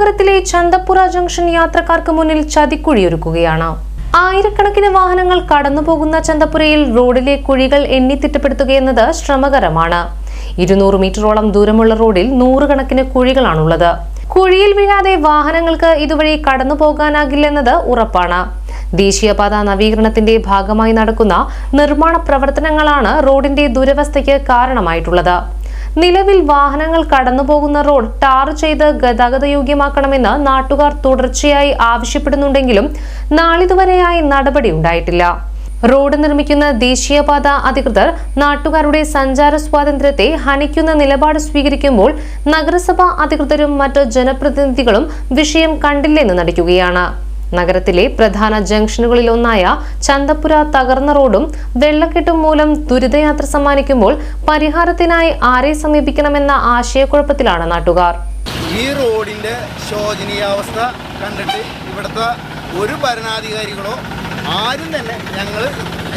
നഗരത്തിലെ ചന്തപ്പുര ജംഗ്ഷൻ യാത്രക്കാർക്ക് മുന്നിൽ ചതിക്കുഴിയൊരുക്കുകയാണ്. ആയിരക്കണക്കിന് വാഹനങ്ങൾ കടന്നുപോകുന്ന ചന്തപ്പുരയിൽ റോഡിലെ കുഴികൾ എണ്ണി തിട്ടപ്പെടുത്തുകയെന്നത് ശ്രമകരമാണ്. ഇരുന്നൂറ് മീറ്ററോളം ദൂരമുള്ള റോഡിൽ നൂറുകണക്കിന് കുഴികളാണുള്ളത്. കുഴിയിൽ വീഴാതെ വാഹനങ്ങൾക്ക് ഇതുവഴി കടന്നു പോകാനാകില്ലെന്നത് ഉറപ്പാണ്. ദേശീയപാത നവീകരണത്തിന്റെ ഭാഗമായി നടക്കുന്ന നിർമ്മാണ പ്രവർത്തനങ്ങളാണ് റോഡിന്റെ ദുരവസ്ഥയ്ക്ക് കാരണമായിട്ടുള്ളത്. നിലവിൽ വാഹനങ്ങൾ കടന്നുപോകുന്ന റോഡ് ടാർ ചെയ്ത് ഗതാഗത യോഗ്യമാക്കണമെന്ന് നാട്ടുകാർ തുടർച്ചയായി ആവശ്യപ്പെടുന്നുണ്ടെങ്കിലും നാളിതുവരെയായി നടപടി ഉണ്ടായിട്ടില്ല. റോഡ് നിർമ്മിക്കുന്ന ദേശീയപാത അധികൃതർ നാട്ടുകാരുടെ സഞ്ചാര സ്വാതന്ത്ര്യത്തെ ഹനിക്കുന്ന നിലപാട് സ്വീകരിക്കുമ്പോൾ നഗരസഭാ അധികൃതരും മറ്റ് ജനപ്രതിനിധികളും വിഷയം കണ്ടില്ലെന്ന് നടിക്കുകയാണ്. നഗരത്തിലെ പ്രധാന ജംഗ്ഷനുകളിലൊന്നായ ചന്തപ്പുര തകർന്ന റോഡും വെള്ളക്കെട്ടും മൂലം ദുരിതയാത്ര സമ്മാനിക്കുമ്പോൾ പരിഹാരത്തിനായി ആരെ സമീപിക്കണമെന്ന ആശയക്കുഴപ്പത്തിലാണ് നാട്ടുകാർ. ഈ റോഡിന്റെ ശോചനീയാവസ്ഥ കണ്ടിട്ട് ഇവിടുത്തെ ഒരു ഭരണാധികാരികളോ ആരും തന്നെ ഞങ്ങൾ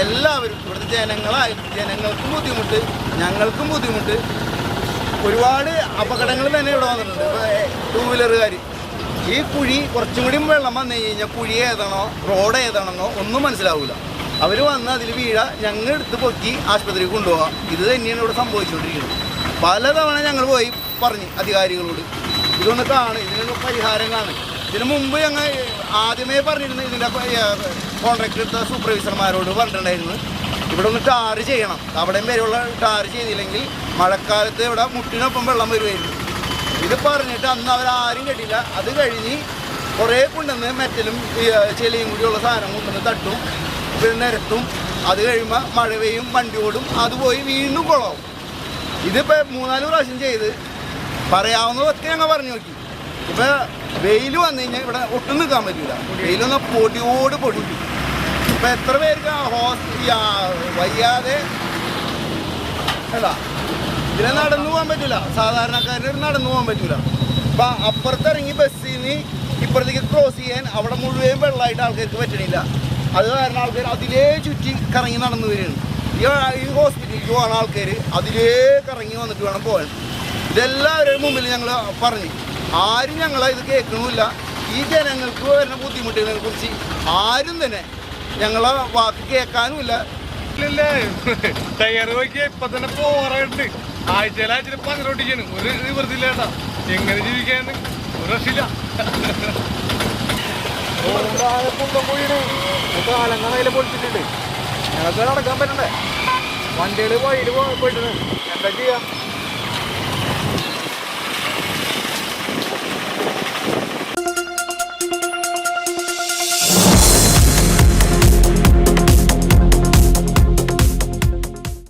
എല്ലാവരും ഇവിടുത്തെ ജനങ്ങളായി ജനങ്ങൾക്കും ബുദ്ധിമുട്ട് ഞങ്ങൾക്കും ബുദ്ധിമുട്ട്. ഒരുപാട് അപകടങ്ങൾ തന്നെ ഇവിടെ വന്നിട്ടുണ്ട്. ടൂ വീലറുകാർ ഈ കുഴി കുറച്ചും കൂടി വെള്ളം വന്നു കഴിഞ്ഞാൽ കുഴി ഏതാണോ റോഡ് ഏതാണെന്നോ ഒന്നും മനസ്സിലാവില്ല അവർ വന്ന് അതിൽ വീഴ ഞങ്ങൾ എടുത്ത് പൊക്കി ആശുപത്രിയിൽ കൊണ്ടുപോകാം ഇത് തന്നെയാണ് ഇവിടെ സംഭവിച്ചുകൊണ്ടിരിക്കുന്നത് പലതവണ ഞങ്ങൾ പോയി പറഞ്ഞു അധികാരികളോട്. ഇതൊന്ന് കാണും ഇതിനൊരു പരിഹാരം കാണും. ഇതിനു മുമ്പ് ഞങ്ങൾ ആദ്യമേ പറഞ്ഞിരുന്നു ഇതിന്റെ കോൺട്രാക്ട് എടുത്ത സൂപ്പർവൈസർമാരോട് പറഞ്ഞിട്ടുണ്ടായിരുന്നു. ഇവിടെ ഒന്ന് ടാർ ചെയ്യണം. അവിടെയും വരെയുള്ള ടാർ ചെയ്തില്ലെങ്കിൽ മഴക്കാലത്ത് ഇവിടെ മുട്ടിനൊപ്പം വെള്ളം വരുമായിരുന്നു ഇത് പറഞ്ഞിട്ട് അന്ന് അവരാരും കേട്ടില്ല. അത് കഴിഞ്ഞ് കുറേ കൊണ്ടുവന്ന് മെറ്റലും ചെളിയും കൂടിയുള്ള സാധനം കൊണ്ടുവന്ന് തട്ടും പിന്നെ നിരത്തും. അത് കഴിയുമ്പോൾ മഴ പെയ്യും വണ്ടി ഓടും അത് പോയി വീണ്ടും കുളവും. ഇതിപ്പോൾ മൂന്നാൽ പ്രാവശ്യം ചെയ്ത് പറയാവുന്നതൊക്കെ ഞങ്ങൾ പറഞ്ഞു നോക്കി. ഇപ്പം വെയിൽ വന്നു കഴിഞ്ഞാൽ ഇവിടെ ഒട്ടും നിൽക്കാൻ പറ്റില്ല വെയിലൊന്ന് പൊടിയോട് പൊടിക്കും ഇപ്പം എത്ര പേർക്ക് ആ ഹോസ് ഈ വയ്യാതെ അല്ല. ഇതിനെ നടന്നു പോകാൻ പറ്റില്ല സാധാരണക്കാരന് നടന്നു പോകാൻ പറ്റില്ല അപ്പുറത്ത് അപ്പുറത്തിറങ്ങി ബസ്സിൽ നിന്ന് ഇപ്പുറത്തേക്ക് ക്രോസ് ചെയ്യാൻ അവിടെ മുഴുവൻ വെള്ളമായിട്ട് ആൾക്കാർക്ക് പറ്റണില്ല. അത് കാരണം ആൾക്കാർ അതിലേ ചുറ്റി കറങ്ങി നടന്നു വരികയാണ്. ഈ ഹോസ്പിറ്റലിൽ പോകുന്ന ആൾക്കാർ അതിലേ കറങ്ങി വന്നിട്ട് വേണം പോകാൻ. ഇതെല്ലാവരുടെ മുമ്പിൽ ഞങ്ങൾ പറഞ്ഞു. ആരും ഞങ്ങളെ ഇത് കേൾക്കണമില്ല. ഈ ജനങ്ങൾക്ക് വരുന്ന ബുദ്ധിമുട്ടുകളെ കുറിച്ച് ആരും തന്നെ ഞങ്ങളെ വാക്ക് കേൾക്കാനുമില്ല. ടയർ നോക്കിയാ ഇപ്പൊ തന്നെ പോറായിട്ട് അങ്ങനെ പങ്കോട്ടിക്കാണ് ഒരു നിവൃത്തില്ല കേട്ടാ എങ്ങനെ ജീവിക്കാന്ന്? ഒരു രക്ഷയില്ല. കാലങ്ങളതിൽ ഞങ്ങൾക്ക് നടക്കാൻ പറ്റണ്ടേ? വണ്ടികൾ പോയിട്ട് പോയിട്ടുണ്ട് എന്താ ചെയ്യാ?